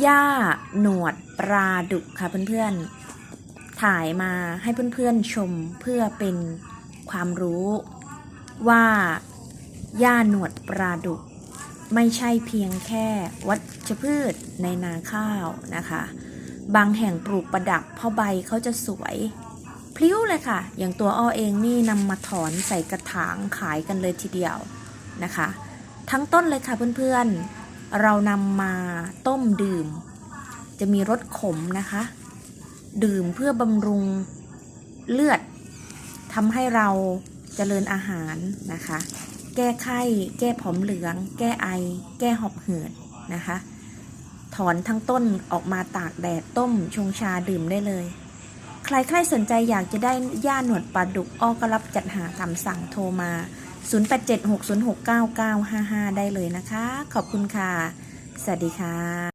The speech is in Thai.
หญ้าหนวดปลาดุกค่ะเพื่อนๆ ถ่ายมาให้เพื่อนๆชมเพื่อเป็นความรู้ว่าหญ้าหนวดปลาดุก ไม่ใช่เพียงแค่วัชพืชในนาข้าวนะคะ บางแห่งปลูกประดับเพราะใบเขาจะสวยพลิ้วเลยค่ะ อย่างตัวอ้อเองนี่นำมาถอนใส่กระถางขายกันเลยทีเดียวนะคะ ทั้งต้นเลยค่ะเพื่อนๆ เรานำมาต้มดื่ม จะมีรสขมนะคะ ดื่มเพื่อบำรุงเลือดทำให้เราเจริญอาหารนะคะ แก้ไข้ แก้ผอมเหลือง แก้ไอ แก้หอบหืดนะคะ ถอนทั้งต้นออกมาตากแดดต้มชงชาดื่มได้เลย ใครใครสนใจอยากจะได้ย่าหนวดปลาดุกอ้อก็รับจัดหาคำสั่งโทรมา 0876069955 ได้เลยนะคะ ขอบคุณค่ะ สวัสดีค่ะ